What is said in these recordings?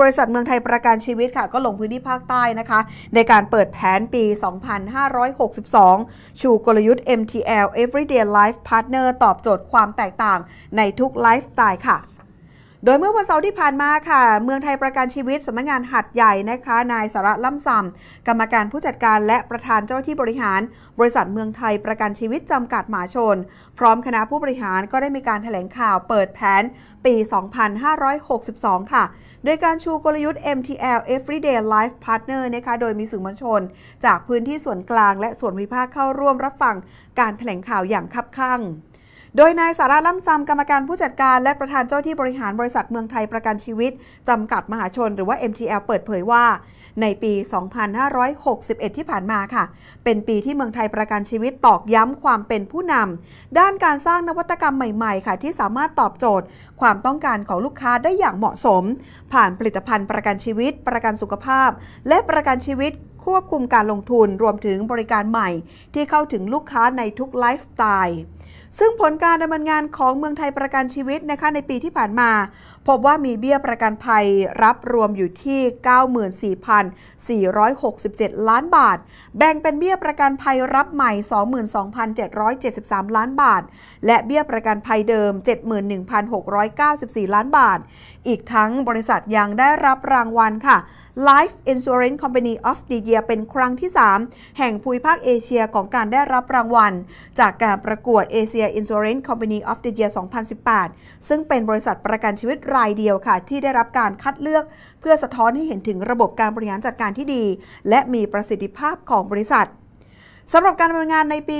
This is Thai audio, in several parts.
บริษัทเมืองไทยประกันชีวิตค่ะ ก็ลงพื้นที่ภาคใต้นะคะ ในการเปิดแผนปี 2562 ชูกลยุทธ์ MTL Everyday Life Partner ตอบโจทย์ความแตกต่างในทุกไลฟ์สไตล์ค่ะ โดยเมื่อวันเสาร์ที่ผ่านมาค่ะ เมืองไทยประกันชีวิตสำนักงานหัดใหญ่นะคะ นายสาระล่ำซำกรรมการผู้จัดการและประธานเจ้าหน้าที่บริหาร บริษัทเมืองไทยประกันชีวิตจำกัดหมหาชน พร้อมคณะผู้บริหารก็ได้มีการแถลงข่าวเปิดแผนปี 2562 ค่ะ โดยการชูกลยุทธ์ MTL Everyday Life Partner นะคะ โดยมีสื่อมวลชน จากพื้นที่ส่วนกลางและส่วนวิพากษ์เข้าร่วมรับฟังการแถลงข่าวอย่างคับคั่ง โดยนายสาระล่ำซำกรรมการผู้จัดการ และประธานเจ้าที่บริหารบริษัทเมืองไทยประกันชีวิต จำกัดมหาชนหรือว่า MTL เปิดเผยว่า ในปี 2561 ที่ผ่านมาค่ะ เป็นปีที่เมืองไทยประกันชีวิตตอกย้ำความเป็นผู้นำด้านการสร้างนวัตกรรมใหม่ ๆ ค่ะ ที่สามารถตอบโจทย์ ความต้องการของลูกค้าได้อย่างเหมาะสม ผ่านผลิตภัณฑ์ประกันชีวิต ประกันสุขภาพ และประกันชีวิต ควบคุมการลงทุนรวมถึงบริการใหม่ที่เข้าถึงลูกค้าในทุกไลฟ์สไตล์ซึ่งผลการดำเนินงานของเมืองไทยประกันชีวิตนะคะในปีที่ผ่านมา พบว่ามีเบี้ยประกันภัยรับรวมอยู่ที่ 94,467 ล้านบาท แบ่งเป็นเบี้ยประกันภัยรับใหม่ 22,773 ล้านบาท และเบี้ยประกันภัยเดิม 71,694 ล้านบาท อีกทั้งบริษัทยังได้รับรางวัลค่ะ Life Insurance Company of the Year เป็นครั้งที่ 3 แห่งภูมิภาคเอเชียของการได้รับรางวัล จากการประกวด Asia Insurance Company of the Year 2018 ซึ่งเป็นบริษัทประกันชีวิตรายเดียวค่ะ ที่ได้รับการคัดเลือก เพื่อสะท้อนให้เห็นถึงระบบการบริหารจัดการที่ดี และมีประสิทธิภาพของบริษัท สำหรับการดำเนินงานในปี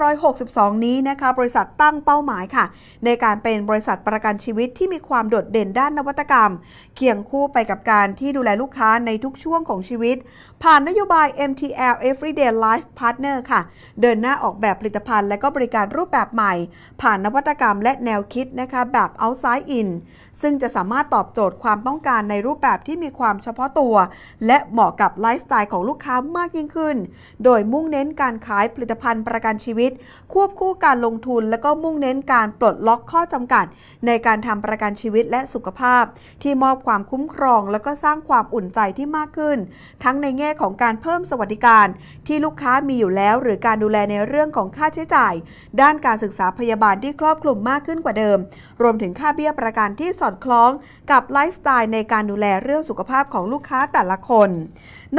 2562 นี้นะคะ บริษัทตั้งเป้าหมายค่ะ ในการเป็นบริษัทประกันชีวิตที่มีความโดดเด่นด้านนวัตกรรม เคียงคู่ไปกับการที่ดูแลลูกค้าในทุกช่วงของชีวิต ผ่านนโยบาย MTL Everyday Life Partner ค่ะ เดินหน้าออกแบบผลิตภัณฑ์และก็บริการรูปแบบใหม่ ผ่านนวัตกรรมและแนวคิดนะคะแบบ outside in ซึ่งจะสามารถตอบโจทย์ความต้องการในรูปแบบที่มีความเฉพาะตัว และเหมาะกับไลฟ์สไตล์ของลูกค้ามากยิ่งขึ้น โดยมุ่งเน้นการขายผลิตภัณฑ์ประกันชีวิต ควบคู่การลงทุน และก็มุ่งเน้นการปลดล็อกข้อจำกัด ในการทำประกันชีวิตและสุขภาพ ที่มอบความคุ้มครอง และก็สร้างความอุ่นใจที่มากขึ้น ทั้งในแง่ของการเพิ่มสวัสดิการ ที่ลูกค้ามีอยู่แล้ว หรือการดูแลในเรื่องของค่าใช้จ่าย ด้านการศึกษาพยาบาลที่ครอบคลุมมากขึ้นกว่าเดิม รวมถึงค่าเบี้ยประกันที่สอดคล้องกับไลฟ์สไตล์ในการดูแลเรื่องสุขภาพของลูกค้าแต่ละคน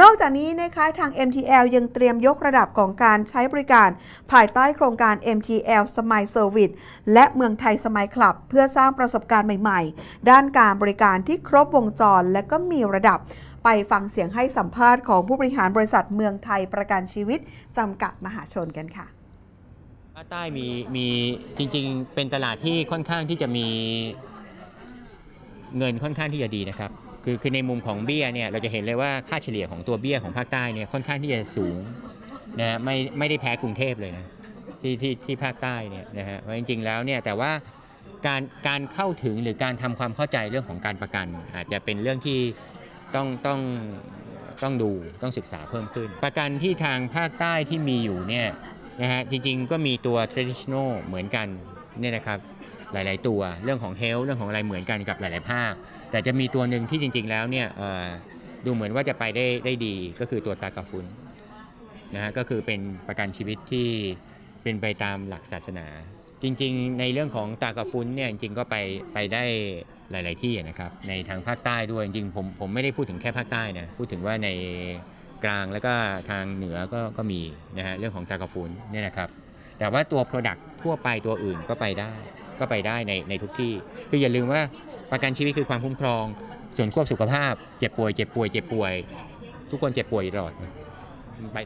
นอกจากนี้นะคะทาง MTL ยังเตรียมยกระดับของการใช้บริการ ภายใต้โครงการ MTL Smile Service และเมืองไทยสมัยคลับเพื่อสร้างประสบการณ์ใหม่ๆ ด้านการบริการที่ครบวงจรและก็มีระดับไปฟังเสียงให้สัมภาษณ์ของผู้บริหารบริษัทเมืองไทยประกันชีวิต จำกัดมหาชนกันค่ะภาคใต้มีมีจริงๆ เป็นตลาดที่ค่อนข้างที่จะมีเงินค่อนข้างที่จะดีนะครับ คือคือในมุมของเบี้ยเนี่ยเราจะเห็นเลยว่าค่าเฉลี่ยของตัวเบี้ยของภาคใต้เนี่ยค่อนข้างที่จะสูง นะไม่ไม่ได้แพ้กรุงเทพเลยนะที่ที่ที่ภาคใต้เนี่ยนะฮะเพราะจริงๆแล้วเนี่ยแต่ว่าการการเข้าถึงหรือการทำความเข้าใจเรื่องของการประกัน อาจจะเป็นเรื่องที่ต้องต้องต้องดูต้องศึกษาเพิ่มขึ้น ประกันที่ทางภาคใต้ที่มีอยู่เนี่ยนะฮะจริงๆก็มีตัว traditional เหมือนกันเนี่ยนะครับหลาย ๆ ตัวเรื่องของเฮลเรื่องของอะไรเหมือนกันกับหลาย ๆ ภาค แต่จะมีตัวหนึ่งที่จริงๆแล้วเนี่ยดูเหมือนว่าจะไปได้ได้ดีก็คือตัวตากาฟุน นะฮะก็คือเป็นประกันชีวิตที่เป็นไปตามหลักศาสนา จริงๆ ในเรื่องของตากาฟุนเนี่ยจริงๆก็ไปไปได้หลาย ๆ ที่นะครับในทางภาคใต้ด้วยจริงผมผมไม่ได้พูดถึงแค่ภาคใต้นะพูดถึงว่าในกลางแล้วก็ทางเหนือก็ก็มีนะฮะเรื่องของตากาฟุนเนี่ยนะครับแต่ว่าตัว Product ทั่วไปตัวอื่นก็ไปได้ ก็ไปได้ในในทุกที่ คืออย่าลืมว่าประกันชีวิตคือความคุ้มครอง ส่วนควบสุขภาพ เจ็บป่วยเจ็บป่วยเจ็บป่วย ทุกคนเจ็บป่วยตลอดไป